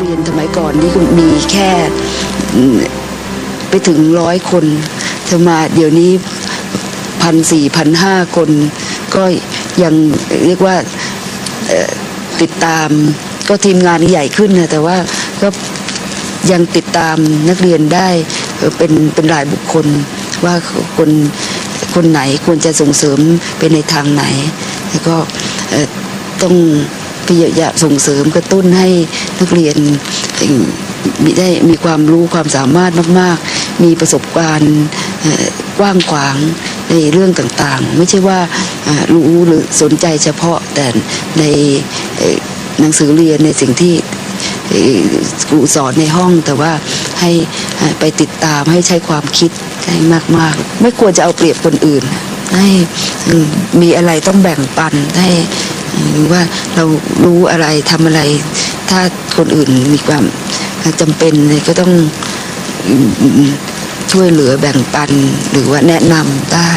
เรียนสมัยก่อนนี่ก็มีแค่ไปถึงร้อยคนจะมาเดี๋ยวนี้พันสี่พันห้าคน ก็ยังเรียกว่าติดตามก็ทีมงานใหญ่ขึ้นนะแต่ว่าก็ยังติดตามนักเรียนได้เป็นเป็นรายบุคคลว่าคนคนไหนควรจะส่งเสริมไปในทางไหน แล้วก็ต้อง พยายามส่งเสริมกระตุ้นให้นักเรียนมีได้มีความรู้ความสามารถมาก ๆ มีประสบการณ์กว้างขวางในเรื่องต่างๆ ไม่ใช่ว่ารู้หรือสนใจเฉพาะแต่ในหนังสือเรียนในสิ่งที่ครูสอนในห้องแต่ว่าให้ไปติดตามให้ใช้ความคิดให้มาก ๆ ไม่ควรจะเอาเปรียบคนอื่น ให้มีอะไรต้องแบ่งปันให้ หรือว่าเรารู้อะไรทำอะไร ถ้าคนอื่นมีความจำเป็นก็ต้องช่วยเหลือแบ่งปันหรือว่าแนะนำได้